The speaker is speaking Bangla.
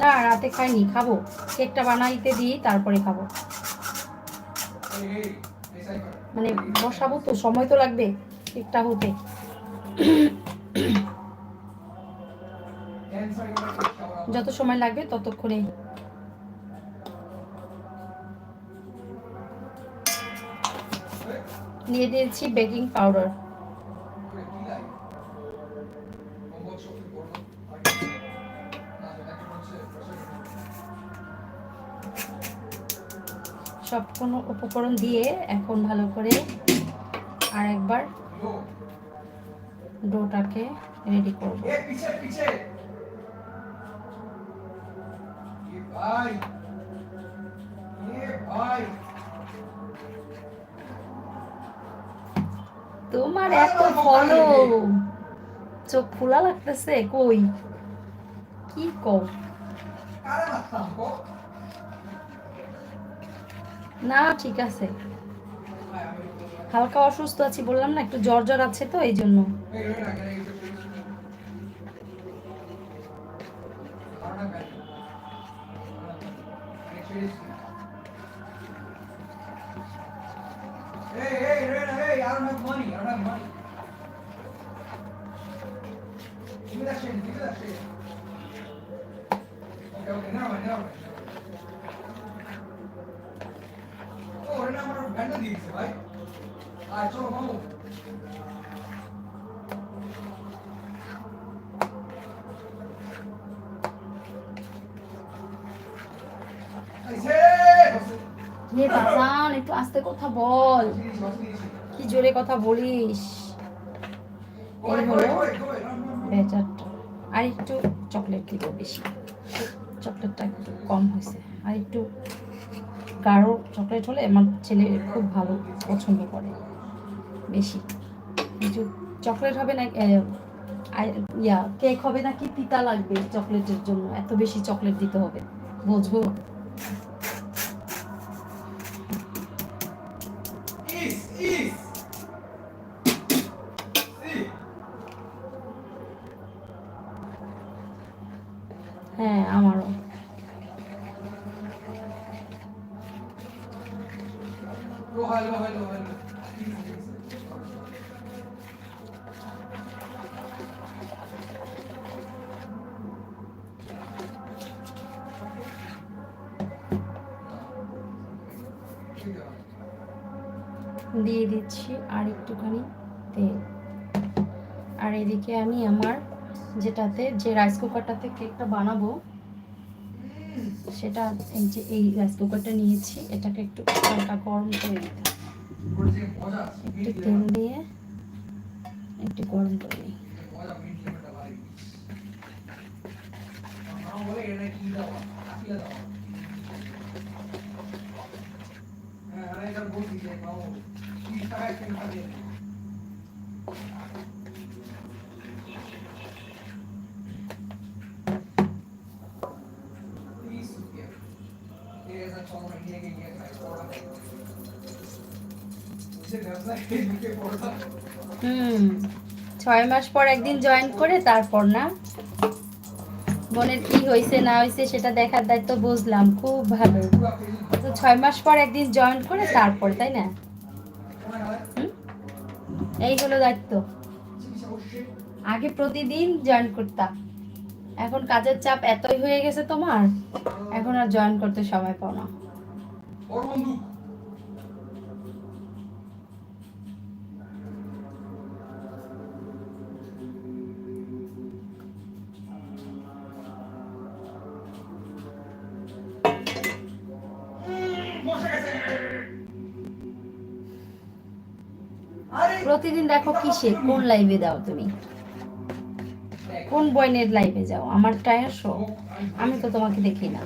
না রাতে খাইনি, খাব। কেকটা বানাইতে দিই, তারপরে খাব। মানে বসাবো তো, সময় তো লাগবে কেকটা হতে। যত সময় লাগবে, ততক্ষণে। নিয়ে দিয়েছি বেকিং পাউডার। সব কোনো উপকরণ দিয়ে এখন ভালো করে আর একবার ডোটাকে রেডি করব। তোমার এত ফলো চোখ খোলা লাগতেছে কই? কি কও? না ঠিক আছে হালকা অসুস্থ আছি বললাম না একটু জ্বর জ্বর আছে তো এই জন্য Give me that shit, give me that shit. Okay, okay, now I know. রেনা আমার ব্যান্ড ভাই আয় চলো মামু রে বাজান একটু আস্তে কথা বল। কি জোরে কথা বলিস? এই হলো ব্যাটারটা আর একটু চকলেট দিব বেশি। চকলেটটা একটু কম হয়েছে। আর একটু গাঢ় চকলেট হলে আমার ছেলে খুব ভালো পছন্দ করে, বেশি। কিছু চকলেট হবে না ইয়া, কেক হবে নাকি তিতা লাগবে চকলেটের জন্য, এত বেশি চকলেট দিতে হবে, বুঝব? Low high low high low high low দিয়ে দিচ্ছি আর একটুখানি তেল। আর এদিকে আমি আমার যেটাতে, যে রাইস কুকারটাতে কেকটা বানাবো সেটা এই যে এই রাইস কুকারটা নিয়েছি, এটাকে একটু হালকা গরম করে দিতে একটু তেল দিয়ে একটু গরম করে নিই। হ্যাঁ আরে এটা বলছি যে মামু কি টাকা কেন দিয়ে Please, yeah. I my হুম। ছয় মাস পর একদিন জয়েন করে, তারপর না? বোনের কি হয়েছে না হয়েছে সেটা দেখার দায়িত্ব বুঝলাম, খুব ভালো। তো ছয় মাস পর একদিন জয়েন করে, তারপর, তাই না? এই হলো দায়িত্ব। আগে প্রতিদিন জয়েন করতাম। এখন কাজের চাপ এতই হয়ে গেছে তোমার এখন আর জয়েন করতে সময় পাও না। প্রতিদিন দেখো কিসে কোন লাইভে দাও তুমি? কোন বয়নের লাইভে যাও আমার টায়ার শো আমি তো তোমাকে দেখি না